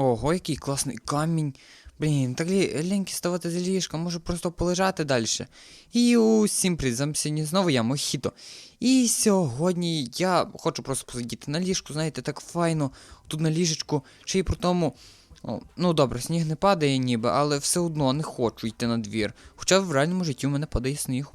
Ого, який класний камінь. Блін, так лі- ліньки ставати з ліжка, можу просто полежати далі. І усім сьогодні знову я Мохіто. І сьогодні я хочу просто посидіти на ліжку, знаєте, так файно, тут на ліжечку, ще й при тому. О, ну добре, сніг не падає ніби, але все одно не хочу йти на двір. Хоча в реальному житті у мене падає сніг.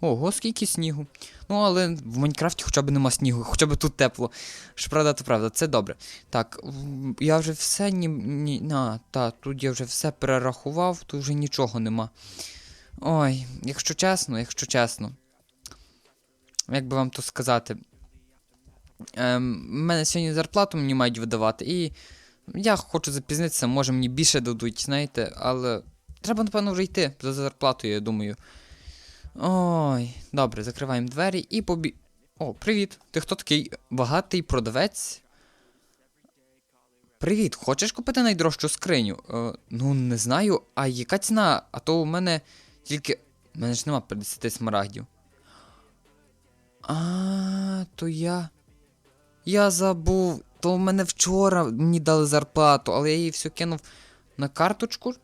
Ого, скільки снігу. Ну, але в Майнкрафті хоча б нема снігу, хоча б тут тепло. Що то правда, це добре. Так, я вже все ні. ні на, та, тут я вже все перерахував, тут вже нічого нема. Ой, якщо чесно, якщо чесно. Як би вам то сказати? Ем, мене сьогодні зарплату мені мають видавати, і я хочу запізнитися, може мені більше дадуть, знаєте, але треба, напевно, вже йти за зарплатою, я думаю. Ой, добре, закриваємо двері і побі. О, привіт. Ти хто такий багатий продавець? Привіт, хочеш купити найдорожчу скриню? Е, ну, не знаю, а яка ціна? А то у мене тільки. У мене ж нема 50 смарагдів. А, то я. Я забув. То в мене вчора мені дали зарплату, але я її все кинув на карточку.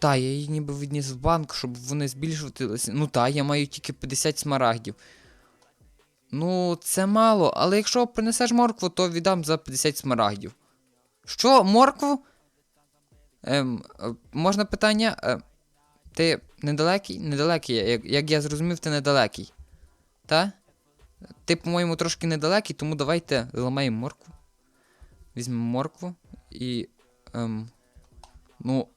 Та, я її ніби відніс в банк, щоб вони збільшувалися. Ну та, я маю тільки 50 смарагдів. Ну, це мало, але якщо принесеш моркву, то віддам за 50 смарагдів. Що, моркву? Ем, е, можна питання? Е, ти недалекий? Недалекий, як, як я зрозумів, ти недалекий. Та? Ти, по-моєму, трошки недалекий, тому давайте зламаємо моркву. Візьмемо моркву і. Ем, ну.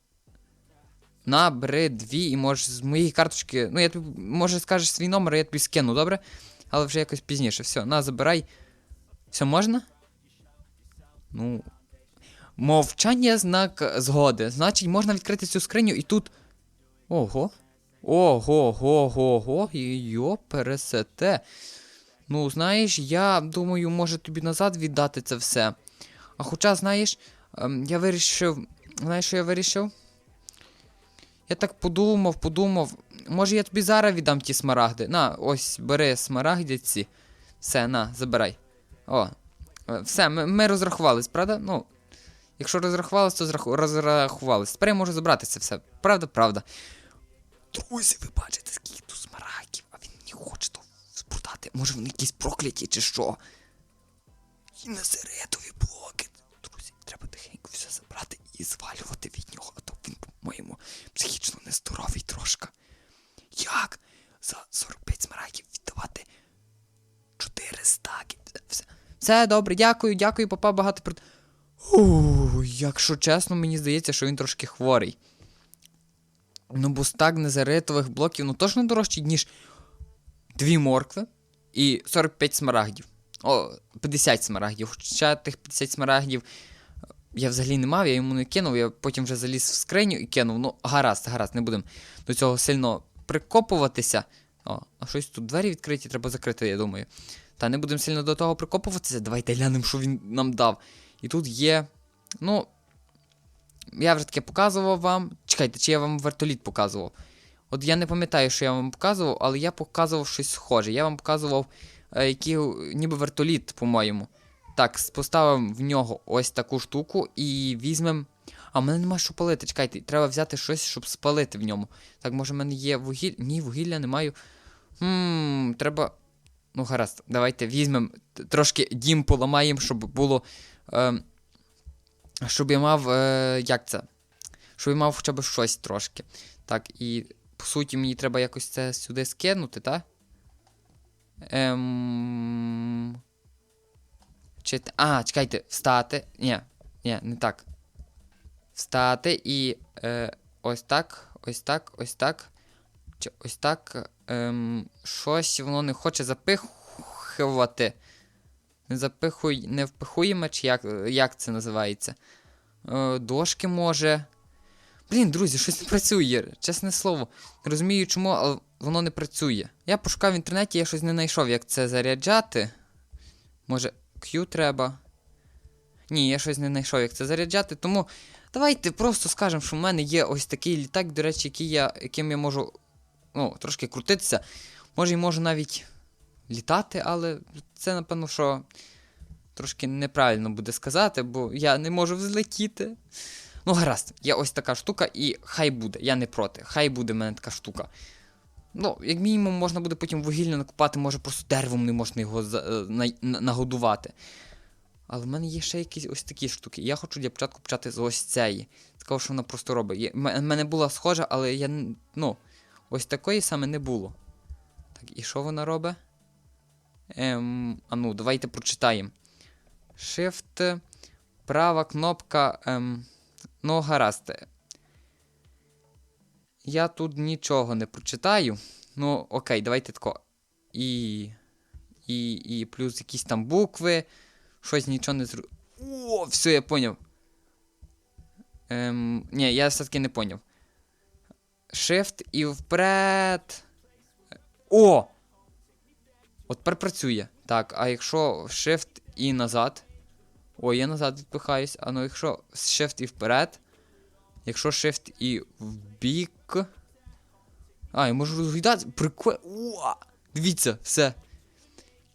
На, бери дві, і можеш з моєї карточки. Ну, я тобі, може, скажеш свій номер, я тобі скину, добре? Але вже якось пізніше. Все, на, забирай. Все можна? Ну. Мовчання знак згоди. Значить, можна відкрити цю скриню і тут. Ого. Ого, го, го, го, йо, пересете. Ну, знаєш, я думаю, може тобі назад віддати це все. А хоча, знаєш, ем, я вирішив. Знаєш, що я вирішив? Я так подумав, подумав. Може я тобі зараз віддам ті смарагди. На, ось, бери смарагди ці. Все, на, забирай. О. е, Все, ми, ми розрахувались, правда? Ну. Якщо розрахувались, то зраху- розрахувались. Тепер я можу забрати це все. Правда, правда. Друзі, ви бачите, скільки тут смарагдів, а він не хоче то продати. Може вони якісь прокляті чи що? І незеретові блоки. Друзі, треба тихенько все забрати і звалювати від нього, а то він, по-моєму, психічно нездоровий трошки. Як? За 45 смарагдів віддавати 4 стаки. Все, все добре, дякую, дякую, папа багато про. Якщо чесно, мені здається, що він трошки хворий. Ну, бо стак незаритових блоків, ну точно дорожчий, ніж дві моркви і 45 смарагдів. О, 50 смарагдів. Хоча тих 50 смарагдів я взагалі не мав, я йому не кинув, я потім вже заліз в скриню і кинув. Ну, гаразд, гаразд, не будемо до цього сильно прикопуватися. О, а щось тут двері відкриті, треба закрити, я думаю. Та не будемо сильно до того прикопуватися. Давайте глянемо, що він нам дав. І тут є. Ну. Я вже таке показував вам. Чекайте, чи я вам вертоліт показував? От я не пам'ятаю, що я вам показував, але я показував щось схоже. Я вам показував, е, який ніби вертоліт, по-моєму. Так, поставимо в нього ось таку штуку і візьмемо. А в мене нема що палити. Чекайте, треба взяти щось, щоб спалити в ньому. Так, може, в мене є вугілля. Ні, вугілля не маю. Хм, треба. Ну, гаразд, давайте візьмемо трошки дім поламаємо, щоб було. Е, щоб я мав. Е, як це? Щоб я мав хоча б щось трошки. Так, і по суті, мені треба якось це сюди скинути, так? Ем... Чи... А, чекайте, встати. Ні, ні, не так. Встати і. Е, ось так, ось так, ось так. Чи ось так. Ем, щось воно не хоче запихувати. Не запихуй, не впихуємо, чи як, як це називається? Е, дошки може. Блін, друзі, щось не працює. Чесне слово. Не розумію, чому, але воно не працює. Я пошукав в інтернеті, я щось не знайшов, як це заряджати. Може, Q треба. Ні, я щось не знайшов, як це заряджати, тому давайте просто скажемо, що в мене є ось такий літак, до речі, який я, яким я можу ну, трошки крутитися. Може, і можу навіть літати, але це, напевно, що трошки неправильно буде сказати, бо я не можу взлетіти. Ну, гаразд, є ось така штука, і хай буде, я не проти. Хай буде в мене така штука. Ну, як мінімум, можна буде потім вугілля накопати, може просто деревом не можна його за, е, на, на- нагодувати. Але в мене є ще якісь ось такі штуки. Я хочу для початку почати з ось цієї. Цікаво, що вона просто робить. В мене була схожа, але я. Ну, ось такої саме не було. Так, і що вона робить? Ем, а ну, давайте прочитаємо. Shift, права кнопка. Ем, ну, гаразд. Я тут нічого не прочитаю. Ну, окей, давайте тако. І. І, і плюс якісь там букви. Щось нічого не зру. О, все, я поняв. Ем, ні, я все-таки не поняв. Shift і вперед. О! От тепер працює. Так, а якщо Shift і назад. Ой, я назад відпихаюсь. А ну якщо Shift і вперед. Якщо Shift і вбік. А, я можу розглядати. Прикольно. Дивіться, все.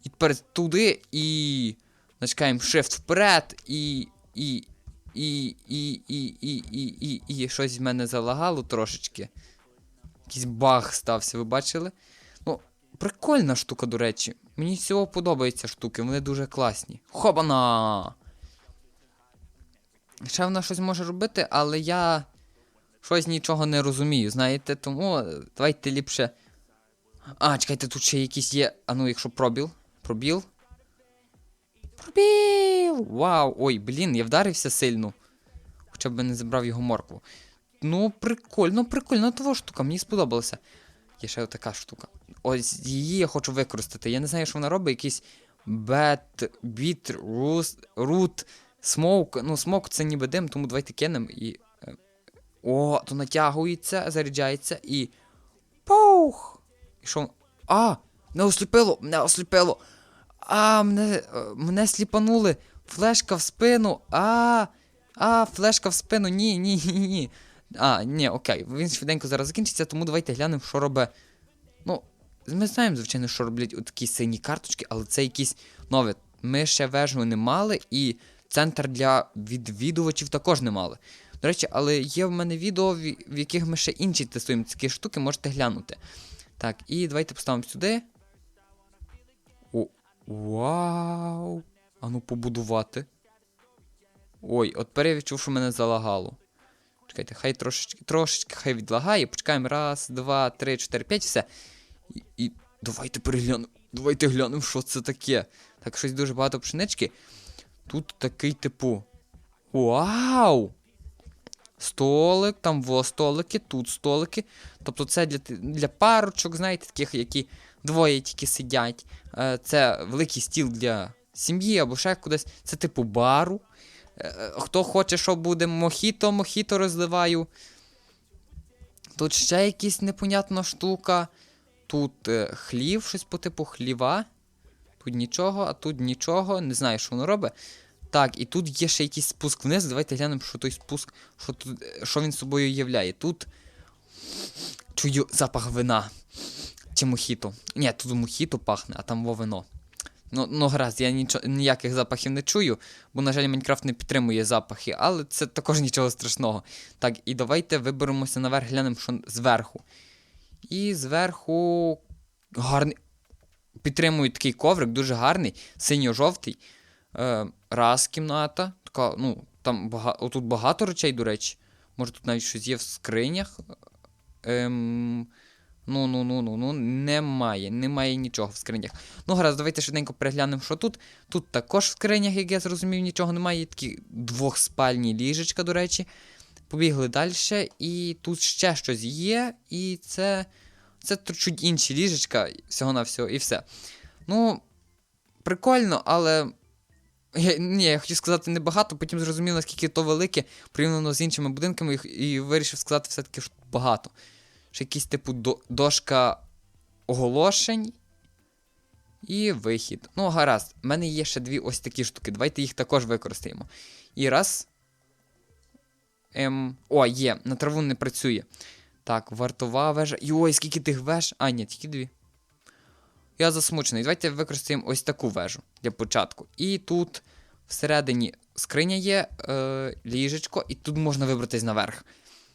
І тепер туди і. Начекаємо Shift вперед і. і. І. І. І. І. І. І. І. Щось в мене залагало трошечки. Якийсь баг стався, ви бачили? Ну, прикольна штука, до речі. Мені всього подобаються штуки, вони дуже класні. Хобана! Ще вона щось може робити, але я щось нічого не розумію, знаєте, тому давайте ліпше. А, чекайте, тут ще якісь є. А ну, якщо пробіл. Пробіл. Пробіл! Вау! Ой, блін, я вдарився сильно. Хоча б не забрав його моркву. Ну, прикольно, прикольно, того штука, мені сподобалося. Є ще така штука. Ось її я хочу використати. Я не знаю, що вона робить, якийсь бет, біт, рут, смоук. Ну, смок це ніби дим, тому давайте кинемо і. е, О, то натягується, заряджається і. Пух! І що? А! Мене осліпило! Мене осліпило! А, мене, е, мене сліпанули! Флешка в спину! А! А, флешка в спину! Ні, ні, ні, ні. А, ні, окей, він швиденько зараз закінчиться, тому давайте глянемо, що робить. Ну, ми знаємо, звичайно, що роблять такі сині карточки, але це якісь нове. Ми ще вежу не мали, і центр для відвідувачів також не мали. До речі, але є в мене відео, в яких ми ще інші тестуємо такі штуки, можете глянути. Так, і давайте поставимо сюди. О, вау! Ану побудувати. Ой, от тепер я відчув, що мене залагало. Чекайте, хай трошечки, трошечки хай відлагає. Почекаємо. Раз, два, три, чотири, п'ять, все. І, і давайте переглянемо. Давайте глянемо, що це таке. Так, щось дуже багато пшенички. Тут такий типу. Вау! Столик, там во столики, тут столики. Тобто це для, для парочок, знаєте, таких, які двоє тільки сидять. Е, Це великий стіл для сім'ї або ще кудись. Це типу бару. Е, Хто хоче, що буде мохіто, мохіто розливаю. Тут ще якась непонятна штука. Тут е, хлів, щось по типу хліва. Тут нічого, а тут нічого. Не знаю, що воно робить. Так, і тут є ще якийсь спуск вниз. Давайте глянемо, що той спуск, що, тут, що він собою являє. Тут чую запах вина. Чи мохіто. Ні, тут мохіто пахне, а там во вино. Ну, ну гаразд, я нічо, ніяких запахів не чую, бо, на жаль, Майнкрафт не підтримує запахи, але це також нічого страшного. Так, і давайте виберемося наверх, глянемо, що зверху. І зверху гарний. Підтримують такий коврик, дуже гарний, синьо-жовтий. Е, раз кімната. Така, ну, там бага... Отут багато речей, до речі. Може тут навіть щось є в скринях. Ем... Ну, ну, ну, ну, ну, немає, немає нічого в скринях. Ну, гаразд, давайте швиденько переглянемо, що тут. Тут також в скринях, як я зрозумів, нічого немає. Є такі двохспальні ліжечка, до речі. Побігли далі, і тут ще щось є, і це. Це чуть інші ліжечка, всього на всього, і все. Ну, прикольно, але. Я, ні, я хотів сказати небагато, потім зрозумів, наскільки то велике, порівняно з іншими будинками, і, і вирішив сказати все-таки, що багато. Ще якийсь типу до, дошка оголошень. І вихід. Ну, гаразд. У мене є ще дві ось такі штуки. Давайте їх також використаємо. І раз. Ем. О, є, на траву не працює. Так, вартова вежа. Йой, скільки тих веж. А, ні, тільки дві. Я засмучений. Давайте використаємо ось таку вежу для початку. І тут Всередині скриня є, е, ліжечко, і тут можна вибратись наверх.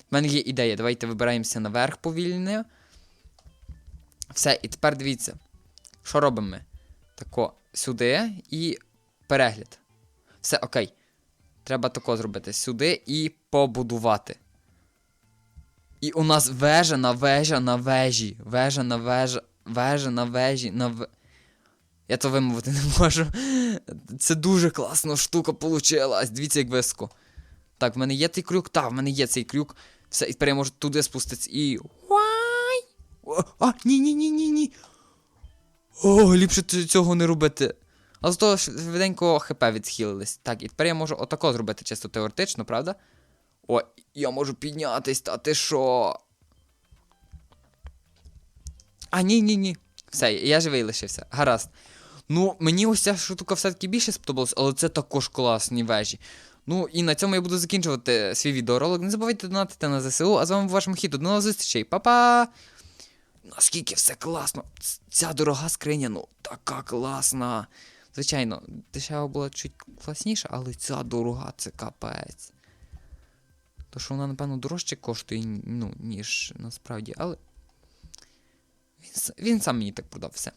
У мене є ідея. Давайте вибираємося наверх повільно. Все, і тепер дивіться, що робимо ми? Тако сюди і перегляд. Все, окей. Треба тако зробити сюди і побудувати. І у нас вежа на вежа на вежі. Вежа на вежа. Вежа на вежі на в... Я то вимовити не можу. Це дуже класна штука получилась. Дивіться, як високо. Так, в мене є цей крюк. Так, в мене є цей крюк. Все, і тепер я можу туди спуститися і. А, ні, ні, ні, ні, ні. О, ліпше цього не робити. А зато швиденько хп відсхилились. Так, і тепер я можу отако зробити чисто теоретично, правда? О, я можу піднятись, та ти що? А, ні, ні, ні. Все, я живий лишився. Гаразд. Ну, мені ось ця штука все-таки більше сподобалась, але це також класні вежі. Ну і на цьому я буду закінчувати свій відеоролик. Не забувайте донатити на ЗСУ, а з вами вашим хіту. До нових зустрічей. Па-па! Наскільки все класно. Ця дорога скриня, ну, така класна. Звичайно, дешева була чуть класніша, але ця дорога це капець. То що вона, напевно, дорожче коштує, ну, ніж насправді, але. Він, він сам мені так продав все.